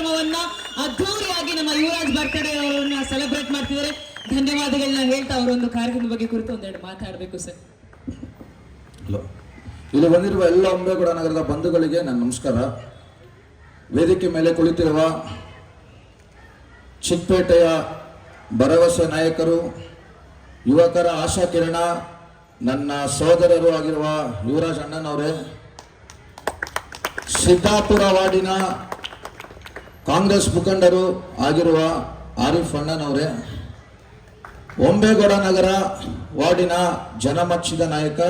ಕಾರ್ಯಕ್ರಮವನ್ನ ಅದ್ದೂರಿಯಾಗಿ ನಮ್ಮ ಯುವರಾಜ್ ಬರ್ತಡೇ ಅವರನ್ನ ಸೆಲೆಬ್ರೇಟ್ ಮಾಡ್ತಿದ್ದಾರೆ. ಧನ್ಯವಾದಗಳನ್ನ ಹೇಳ್ತಾ ಅವರೊಂದು ಕಾರ್ಯಕ್ರಮದ ಬಗ್ಗೆ ಕುರಿತು ಒಂದೆರಡು ಮಾತಾಡಬೇಕು ಸರ್. ಹಲೋ. ಇಲ್ಲಿ ಬಂದಿರುವ ಎಲ್ಲ ಅಂಬೇಗೌಡ ನಗರದ ಬಂಧುಗಳಿಗೆ ನನ್ನ ನಮಸ್ಕಾರ. ವೇದಿಕೆ ಮೇಲೆ ಕುಳಿತಿರುವ ಚಿಕ್ಕಪೇಟೆಯ ಭರವಸೆ ನಾಯಕರು, ಯುವಕರ ಆಶಾ ಕಿರಣ, ನನ್ನ ಸಹೋದರರು ಆಗಿರುವ ಯುವರಾಜ್ ಅಣ್ಣನವರೇ, ಸಿದ್ದಾಪುರ ವಾರ್ಡಿನ ಕಾಂಗ್ರೆಸ್ ಮುಖಂಡರು ಆಗಿರುವ ಆರಿಫ್ ಅಣ್ಣನವರೇ, ಒಂಬೇಗೌಡ ನಗರ ವಾರ್ಡಿನ ಜನಮಚ್ಚಿದ ನಾಯಕ,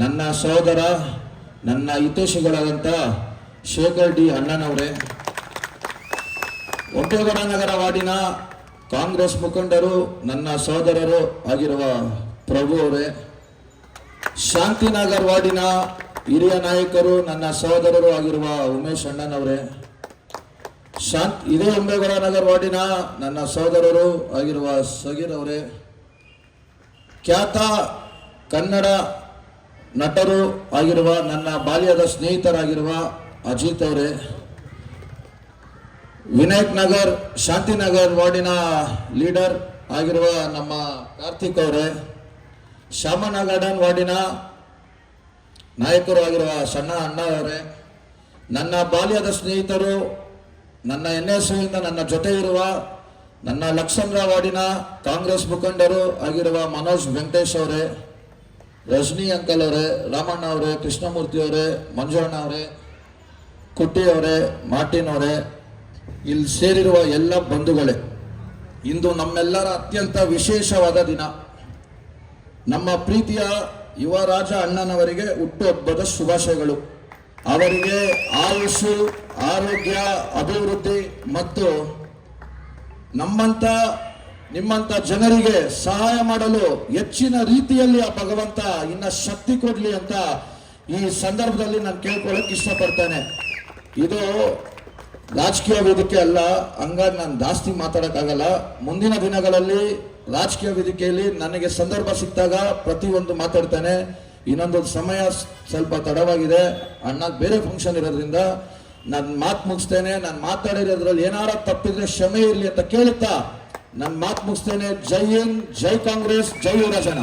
ನನ್ನ ಸಹೋದರ, ನನ್ನ ಹಿತೇಶಿಗಳಾದಂಥ ಶೇಖರ್ ಡಿ ಅಣ್ಣನವರೇ, ಒಂಬೇಗೌಡ ನಗರ ವಾರ್ಡಿನ ಕಾಂಗ್ರೆಸ್ ಮುಖಂಡರು, ನನ್ನ ಸಹೋದರರು ಆಗಿರುವ ಪ್ರಭು ಅವರೇ, ಶಾಂತಿನಗರ್ ವಾರ್ಡಿನ ಹಿರಿಯ ನಾಯಕರು, ನನ್ನ ಸಹೋದರರು ಆಗಿರುವ ಉಮೇಶ್ ಅಣ್ಣನವರೇ ಶಾಂತ್ ಇದೇ ಅಂಬೇಗೌಡ ನಗರ್ ವಾರ್ಡಿನ ನನ್ನ ಸಹೋದರರು ಆಗಿರುವ ಸಗೀರ್ ಅವರೇ. ಖ್ಯಾತ ಕನ್ನಡ ನಟರು ಆಗಿರುವ ನನ್ನ ಬಾಲ್ಯದ ಸ್ನೇಹಿತರಾಗಿರುವ ಅಜಿತ್ ಅವರೇ. ವಿನಾಯಕ್ ನಗರ್ ಶಾಂತಿನಗರ್ ವಾರ್ಡಿನ ಲೀಡರ್ ಆಗಿರುವ ನಮ್ಮ ಕಾರ್ತಿಕ್ ಅವರೇ. ಶ್ಯಾಮನ ಗಾರ್ಡನ್ ವಾರ್ಡಿನ ನಾಯಕರು ಆಗಿರುವ ಸಣ್ಣ ಅಣ್ಣ ಅವರೇ ನನ್ನ ಬಾಲ್ಯದ ಸ್ನೇಹಿತರು ನನ್ನ ಎನ್ ಎಸ್ ನನ್ನ ಜೊತೆ ಇರುವ ನನ್ನ ಲಕ್ಷಂದ್ರ ವಾರ್ಡಿನ ಕಾಂಗ್ರೆಸ್ ಮುಖಂಡರು ಆಗಿರುವ ಮನೋಜ್ ವೆಂಕಟೇಶ್ ಅವರೇ, ರಜನಿ ಅಂಕಲ್ ಅವರೇ, ರಾಮಣ್ಣ ಅವರೇ, ಕೃಷ್ಣಮೂರ್ತಿ ಅವರೇ ಮಂಜುವಣ್ಣ ಅವರೇ, ಕುಟ್ಟಿ ಅವರೇ, ಮಾರ್ಟಿನ್ ಅವರೇ ಇಲ್ಲಿ ಸೇರಿರುವ ಎಲ್ಲ ಬಂಧುಗಳೇ, ಇಂದು ನಮ್ಮೆಲ್ಲರ ಅತ್ಯಂತ ವಿಶೇಷವಾದ ದಿನ. ನಮ್ಮ ಪ್ರೀತಿಯ ಯುವರಾಜ ಅಣ್ಣನವರಿಗೆ ಹುಟ್ಟುಹಬ್ಬದ ಶುಭಾಶಯಗಳು. ಅವರಿಗೆ ಆಯುಷು, ಆರೋಗ್ಯ, ಅಭಿವೃದ್ಧಿ ಮತ್ತು ನಮ್ಮಂತ, ನಿಮ್ಮಂತ ಜನರಿಗೆ ಸಹಾಯ ಮಾಡಲು ಹೆಚ್ಚಿನ ರೀತಿಯಲ್ಲಿ ಆ ಭಗವಂತ ಇನ್ನ ಶಕ್ತಿ ಕೊಡ್ಲಿ ಅಂತ ಈ ಸಂದರ್ಭದಲ್ಲಿ ನಾನು ಕೇಳ್ಕೊಳಕ್ ಇಷ್ಟಪಡ್ತೇನೆ. ಇದು ರಾಜಕೀಯ ವೇದಿಕೆ ಅಲ್ಲ, ಹಂಗಾಗಿ ನಾನು ಜಾಸ್ತಿ ಮಾತಾಡೋಕ್ಕಾಗಲ್ಲ. ಮುಂದಿನ ದಿನಗಳಲ್ಲಿ ರಾಜಕೀಯ ವೇದಿಕೆಯಲ್ಲಿ ನನಗೆ ಸಂದರ್ಭ ಸಿಕ್ಕಾಗ ಪ್ರತಿಯೊಂದು ಮಾತಾಡ್ತಾನೆ. ಇನ್ನೊಂದು ಸಮಯ ಸ್ವಲ್ಪ ತಡವಾಗಿದೆ. ಅಣ್ಣ ಬೇರೆ ಫಂಕ್ಷನ್ ಇರೋದ್ರಿಂದ ನಾನು ಮಾತು ಮುಗಿಸ್ತೇನೆ, ನಾನು ಮಾತಾಡಿರೋದ್ರಲ್ಲಿ ಏನಾರ ತಪ್ಪಿದ್ರೆ ಕ್ಷಮೆ ಇರಲಿ ಅಂತ ಕೇಳುತ್ತಾ ನನ್ನ ಮಾತು ಮುಗಿಸ್ತೇನೆ. ಜೈ ಹಿಂದ್, ಜೈ ಕಾಂಗ್ರೆಸ್, ಜೈ ಯುವರಾಜನ